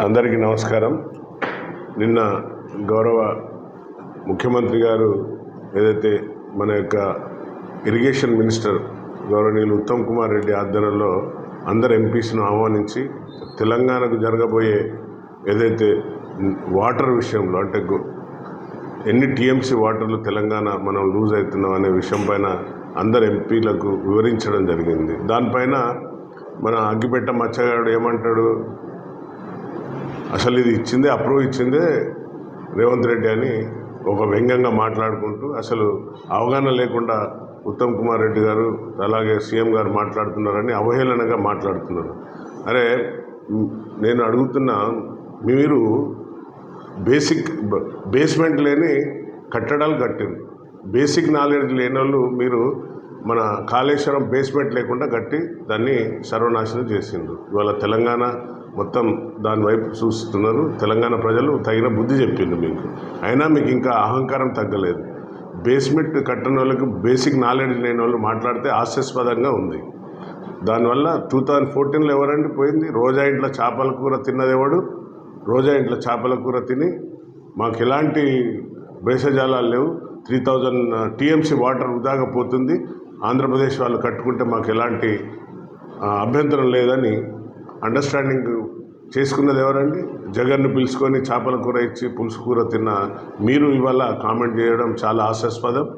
అందరికీ నమస్కారం. నిన్న గౌరవ ముఖ్యమంత్రి గారు ఏదైతే మన యొక్క ఇరిగేషన్ మినిస్టర్ గౌరవనీయులు ఉత్తమ్ కుమార్ రెడ్డి ఆధ్వర్యంలో అందరు ఎంపీస్ను ఆహ్వానించి తెలంగాణకు జరగబోయే ఏదైతే వాటర్ విషయంలో అంటే ఎన్ని టీఎంసీ వాటర్లు తెలంగాణ మనం లూజ్ అవుతున్నాం అనే విషయం పైన అందరు ఎంపీలకు వివరించడం జరిగింది. దానిపైన మన అగ్గిపెట్ట మచ్చగాడు ఏమంటాడు? అసలు ఇది ఇచ్చిందే అప్రూవ్ ఇచ్చిందే రేవంత్ రెడ్డి అని ఒక వ్యంగ్యంగా మాట్లాడుకుంటూ అసలు అవగాహన లేకుండా ఉత్తమ్ కుమార్ రెడ్డి గారు అలాగే సీఎం గారు మాట్లాడుతున్నారని అవహేళనగా మాట్లాడుతున్నారు. అరే నేను అడుగుతున్నా మీరు బేసిక్ బేస్మెంట్ లేని కట్టడాలు కట్టింది బేసిక్ నాలెడ్జ్ లేని వాళ్ళు మీరు మన కాళేశ్వరం బేస్మెంట్ లేకుండా కట్టి దాన్ని సర్వనాశనం చేసిండ్రు. ఇవాళ తెలంగాణ మొత్తం దాని వైపు చూస్తున్నారు. తెలంగాణ ప్రజలు తగిన బుద్ధి చెప్పింది మీకు. అయినా మీకు ఇంకా అహంకారం తగ్గలేదు. బేస్మెంట్ కట్టని వాళ్ళకి బేసిక్ నాలెడ్జ్ లేని వాళ్ళు మాట్లాడితే హాస్యాస్పదంగా ఉంది. దానివల్ల టూ థౌజండ్ ఫోర్టీన్లో ఎవరండి పోయింది? రోజా ఇంట్లో చేపల కూర తిన్నదేవాడు రోజా ఇంట్లో చేపల కూర తిని మాకు ఎలాంటి భేషజాలాలు లేవు. త్రీ థౌజండ్ టీఎంసీ వాటర్ వృధాగా పోతుంది. ఆంధ్రప్రదేశ్ వాళ్ళు కట్టుకుంటే మాకు ఎలాంటి అభ్యంతరం లేదని అండర్స్టాండింగ్ చేసుకున్నది ఎవరండి? జగన్ను పిలుచుకొని చేపల కూర ఇచ్చి పులుసు కూర తిన్న మీరు ఇవాళ కామెంట్ చేయడం చాలా హాస్యాస్పదం.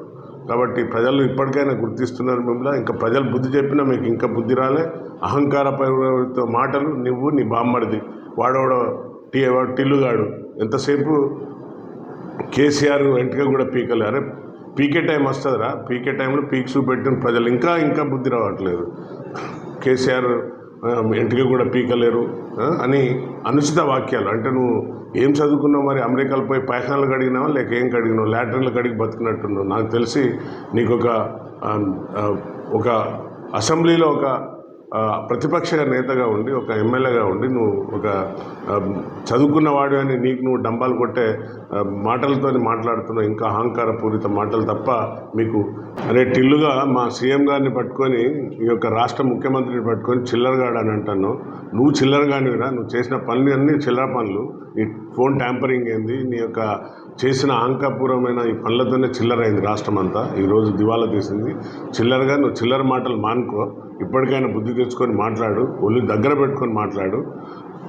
కాబట్టి ప్రజలు ఇప్పటికైనా గుర్తిస్తున్నారు మిమ్మల్ని. ఇంకా ప్రజలు బుద్ధి చెప్పినా మీకు ఇంకా బుద్ధి రాలే. అహంకారపూరిత మాటలు నువ్వు నీ బామ్మడిది. వాడోడ టీ వాడు టిల్లుగాడు. ఎంతసేపు కేసీఆర్ వెంటగా కూడా పీకలే. అరే పీకే టైం వస్తుందిరా. పీకే టైంలో పీక్స్ పెట్టిన ప్రజలు ఇంకా ఇంకా బుద్ధి రావట్లేదు. కేసీఆర్ ఇంటికి కూడా పీకలేరు అని అనుచిత వాక్యాలు. అంటే నువ్వు ఏం చదువుకున్నావు మరి? అమెరికాలో పోయి పైఖానాలు కడిగినావా? లేక ఏం కడిగినావు? లాటరీలు కడిగి బతుకున్నట్టున్నావు. నాకు తెలిసి నీకు ఒక ఒక అసెంబ్లీలో ఒక ప్రతిపక్ష నేతగా ఉండి ఒక ఎమ్మెల్యేగా ఉండి నువ్వు ఒక చదువుకున్నవాడు చదువుకున్న అని నీకు నువ్వు డంబాలు కొట్టే మాటలతో మాట్లాడుతున్నావు ఇంకా అహంకారపూరిత మాటలు తప్ప మీకు అరే టిల్లుగా మా సీఎం గారిని పట్టుకొని ఈ యొక్క రాష్ట్ర ముఖ్యమంత్రిని పట్టుకొని చిల్లరగాడు అని అంటాను నువ్వు చిల్లరగానివిరా నువ్వు చేసిన పనులు అన్నీ చిల్లర పనులు. ఈ ఫోన్ ట్యాంపరింగ్ ఏంది? నీ యొక్క చేసిన అహంకారపూర్వమైన ఈ పనులతోనే చిల్లరైంది రాష్ట్రం అంతా. ఈరోజు దివాలా తీసింది. చిల్లరగా నువ్వు చిల్లర మాటలు మానుకో. ఇప్పటికైనా బుద్ధి తెచ్చుకొని మాట్లాడు. ఒళ్ళు దగ్గర పెట్టుకొని మాట్లాడు.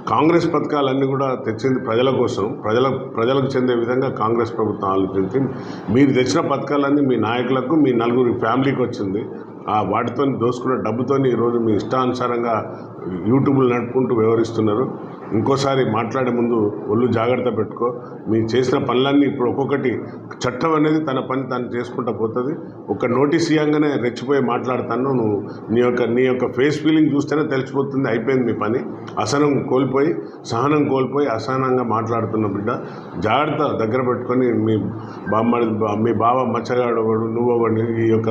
కాంగ్రెస్ పథకాలన్నీ కూడా తెచ్చింది ప్రజల కోసం. ప్రజల ప్రజలకు చెందే విధంగా కాంగ్రెస్ ప్రభుత్వం ఆలోచించింది. మీరు తెచ్చిన పథకాలన్నీ మీ నాయకులకు మీ నలుగురి ఫ్యామిలీకి వచ్చింది. వాటితో దోసుకున్న డబ్బుతో ఈరోజు మీ ఇష్టానుసారంగా యూట్యూబ్లు నడుపుకుంటూ వ్యవహరిస్తున్నారు. ఇంకోసారి మాట్లాడే ముందు ఒళ్ళు జాగ్రత్త పెట్టుకో. మీరు చేసిన పనులన్నీ ఇప్పుడు ఒక్కొక్కటి చట్టం అనేది తన పని తను చేసుకుంటా పోతుంది. ఒక నోటీస్ ఇవ్వగానే రెచ్చిపోయి మాట్లాడతాను. నువ్వు నీ యొక్క నీ యొక్క ఫేస్ ఫీలింగ్ చూస్తేనే తెలిసిపోతుంది అయిపోయింది మీ పని. అసహనం కోల్పోయి సహనం కోల్పోయి అసహనంగా మాట్లాడుతున్న బిడ్డ జాగ్రత్త దగ్గర పెట్టుకొని మీ బామ్మ మీ బావ మచ్చగాడు ఒకడు నువ్వు ఒకడు ఈ యొక్క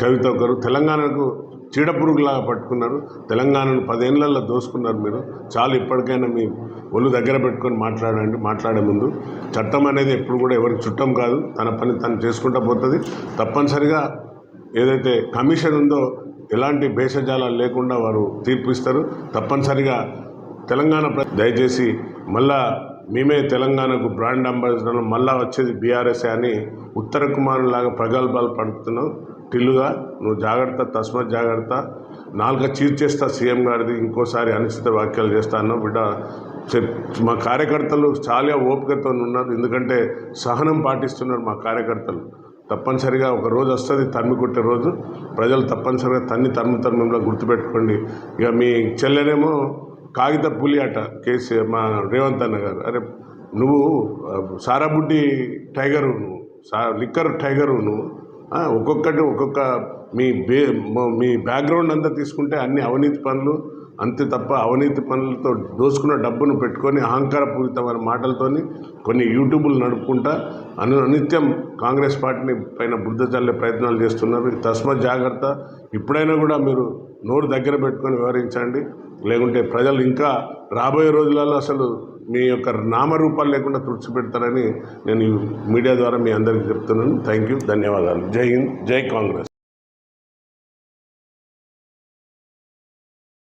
కవిత ఒకరు తెలంగాణకు చీడపురుగులాగా పట్టుకున్నారు. తెలంగాణను పదేళ్ళలో దోసుకున్నారు మీరు. చాలు ఇప్పటికైనా మీ ఒళ్ళు దగ్గర పెట్టుకొని మాట్లాడండి మాట్లాడే ముందు. చట్టం అనేది ఎప్పుడు కూడా ఎవరికి చుట్టం కాదు. తన పని తను చేసుకుంటా పోతుంది. తప్పనిసరిగా ఏదైతే కమిషన్ ఉందో ఎలాంటి భేషజాలాలు లేకుండా వారు తీర్పు ఇస్తారు. తప్పనిసరిగా తెలంగాణ దయచేసి మళ్ళా మేమే తెలంగాణకు బ్రాండ్ అంబాసిడర్ మళ్ళా వచ్చేది బీఆర్ఎస్ అని ఉత్తర కుమారులాగా ప్రగల్భాలు పడుతున్నావు. టిల్లుగా నువ్వు జాగ్రత్త తస్మత్ జాగ్రత్త. నాలుక చీర్చేస్తా సీఎం గారిది ఇంకోసారి అనుచిత వ్యాఖ్యలు చేస్తాను బిడ్డ చెప్- మా కార్యకర్తలు చాలా ఓపికతో ఉన్నారు. ఎందుకంటే సహనం పాటిస్తున్నారు మా కార్యకర్తలు. తప్పనిసరిగా ఒక రోజు వస్తుంది తమ్మి కొట్టే రోజు. ప్రజలు తప్పనిసరిగా తన్ని తమ్మి తమ్మిలో గుర్తుపెట్టుకోండి. ఇక మీ చెల్లెనేమో కాగిత పులి అట కేసీఆర్ మా రేవంత్ అన్న గారు. అరే నువ్వు సారాబుడ్డి టైగరు నువ్వు సా లిక్కర్ టైగరు నువ్వు ఒక్కొక్కటి ఒక్కొక్క మీ బే మీ బ్యాక్గ్రౌండ్ అంతా తీసుకుంటే అన్ని అవినీతి పనులు అంతే తప్ప అవినీతి పనులతో దోసుకున్న డబ్బును పెట్టుకొని అహంకారపూరితమైన మాటలతోని కొన్ని యూట్యూబ్లు నడుపుకుంటా అను నిత్యం కాంగ్రెస్ పార్టీని పైన బుద్ధ చల్లే ప్రయత్నాలు చేస్తున్నారు. తస్మత్ జాగ్రత్త. ఇప్పుడైనా కూడా మీరు నోరు దగ్గర పెట్టుకొని వివరించండి లేకుంటే ప్రజలు ఇంకా రాబోయే రోజులలో అసలు మీ యొక్క నామరూపాలు లేకుండా తుడిచిపెడతారని నేను మీడియా ద్వారా మీ అందరికీ చెప్తున్నాను. Thank you. ధన్యవాదాలు. జై హింద్. జై కాంగ్రెస్.